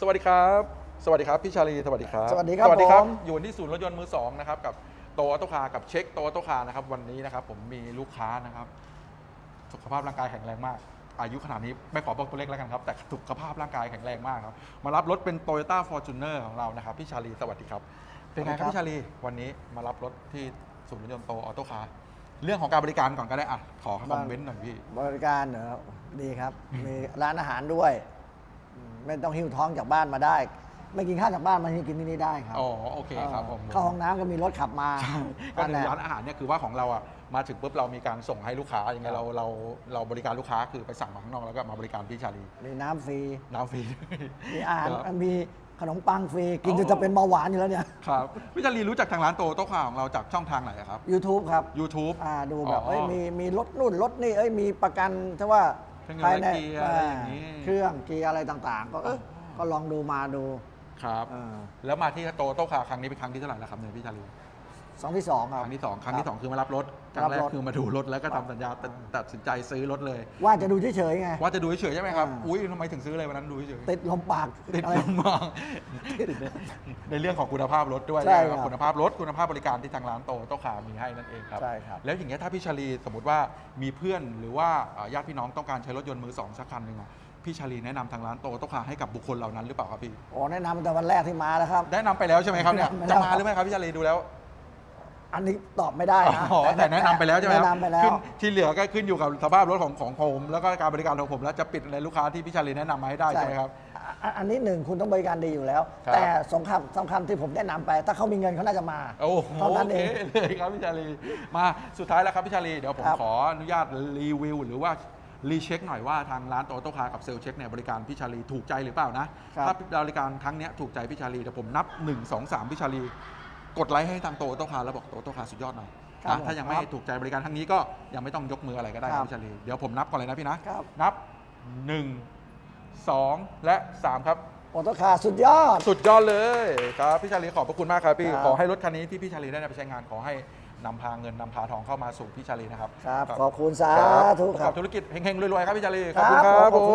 สวัสดีครับ สวัสดีครับพี่ชาลีสวัสดีครับ สวัสดีครับสวัสดีครับ ผม อยู่ที่ศูนย์รถยนต์มือสองนะครับกับโตอัตโตคาร์กับเช็คโตอัตโตคาร์นะครับวันนี้นะครับผมมีลูกค้านะครับ สุขภาพร่างกายแข็งแรงมาก อายุขนาดนี้ไม่ขอบอกตัวเลขแล้วกันครับ แต่สุขภาพร่างกายแข็งแรงมากครับ มารับรถเป็น Toyota Fortuner ของเรานะครับพี่ชาลีสวัสดีครับ เป็นไงครับ พี่ชาลีวันนี้มารับรถที่ศูนย์รถยนต์โตอัตโตคาร์เรื่องของการบริการก่อนก็ได้อะขอคอมเมนต์หน่อยพี่ บริการเหรอดีครับ มีร้านอาหารด้วยอืม ไม่ต้องหิ้วท้องจากบ้านมาได้ ไม่กินข้าวจากบ้านมากินที่นี่ได้ครับอ๋อโอเคครับผมเข้าห้องน้ำก็มีรถขับมาก็นั่นคือแหละร้านอาหารเนี่ยคือว่าของเราอะมาถึงปุ๊บเรามีการส่งให้ลูกค้าอย่างไงครับเราเราเราบริการลูกค้าคือไปสั่งมาข้างนอกแล้วก็มาบริการพี่ชาลีมีน้ำฟรีน้ำฟรีมีอาหารครับมีขนมปังฟรีกินจอ๋นอจะเป็นเบาหวานอยู่แล้วเนี่ยครับพี่ชาลีรู้จักทางร้านโตโต๊ะข่าวของเราจากช่องทางไหนอะครับ YouTube ครับ YouTube อ่าดูแบบอ๋อเอ้ยมีมีรถนู่นรถนี่เอ้ยมีประกันถ้าว่า เครื่องยนต์และเกียร์อะไรอย่างนี้ เครื่องเกียร์อะไรต่างๆ ก็เออก็ลองดูมาดูครับ เออแล้วมาที่โตโต๊ะข่าวครั้งนี้เป็นครั้งที่เท่าไหร่แล้วครับเนี่ยพี่ชาลี สองที่สองคครับ รั้งที่สองครั้งที่สองคือมารับรถครั้รังบแรกรถ คือมาดูรถแล้วก็ทำสัญญาตัดตัดสินใจซื้อรถเลย ว่าจะดูเฉยๆไง ว่าจะดูเฉยๆใช่ไหมครับ อ่า อุ้ยทำไมถึงซื้อเลยวันนั้นดูเฉยๆติดลมปากติดอะไร ลมมากในเรื่องของคุณภาพรถด้วยใช่นะครับ คุณภาพรถคุณภาพบริการที่ทางร้านโตโต้ขามีให้นั่นเองครับ ใช่ครับ แล้วอย่างเงี้ยถ้าพี่ชาลีสมมติว่ามีเพื่อนหรือว่าเอ่อญาติพี่น้องต้องการใช้รถยนต์มือสองสักคันหนึ่งอะพี่ชาลีแนะนำทางร้านโตโต้ขาให้กับบุคคลเหล่านั้นหรือเปล่าครับพี่โอ้แนะนำตั้งแต่วันแรกที่มาแล้วครับ แนะนำไปแล้วใช่ไหมครับเนี่ยแนะนำไปแล้วจะมาหรือไม่ครับพี่ชาลีดูแล้ว อันนี้ตอบไม่ได้นะอ๋อแต่แนะนำไปแล้วใช่ไหมครับแนะนำไปแล้ว ขึ้นที่เหลือก็ขึ้นอยู่กับสภาพรถของของผม แล้วก็การบริการของผมแล้วจะปิดในลูกค้าที่พี่ชาลีแนะนำมาให้ได้ใช่ไหมครับ อะอันนี้หนึ่งคุณต้องบริการดีอยู่แล้ว ครับ แต่สองคำสำคัญที่ผมแนะนำไป ถ้าเขามีเงินเขาน่าจะมาโอ้โหเท่านั้นโอเอเคง เลยครับพี่ชาลีมาสุดท้ายแล้วครับพี่ชาลีเดี๋ยวผมครับ ขออนุญาตรีวิว หรือว่ารีเช็คหน่อยว่าทางร้านโตโต้คาร์กับเซลล์เช็คเนี่ยบริการพี่ชาลีถูกใจหรือเปล่านะครับถ้าบริการครั้งเนี้ยถูกใจพี่ชาลีเดี๋ยวผมนับ 1 2 3พี่ชาลี กดไลค์ให้ทางโตโต้คาร์แล้วบอกโตโต้คาร์สุดยอดหน่อยครับนะถ้ายังไม่ครับถูกใจบริการครั้งนี้ก็ยังไม่ต้องยกมืออะไรก็ได้คครัรับบพี่ชาลีเดี๋ยวผมนับก่อนเลยนะพี่นะครับ นับ 1 2 และ 3 ครับ โอโตคาร์สุดยอด สุดยอดเลยครับพี่ชาลีขอบพระคุณมากครับพี่ครับขอให้รถคันนี้ที่พี่ชาลีได้นำไปใช้งานขอให้นำพาเงินนำพาทองเข้ามาสู่พี่ชาลีนะครับครับขอบคุณสาครับธุประคกรัอบบธุรกิจเฮงๆรวยๆครับพี่ชาลีขคอบรับคุณครับขอบคุณผม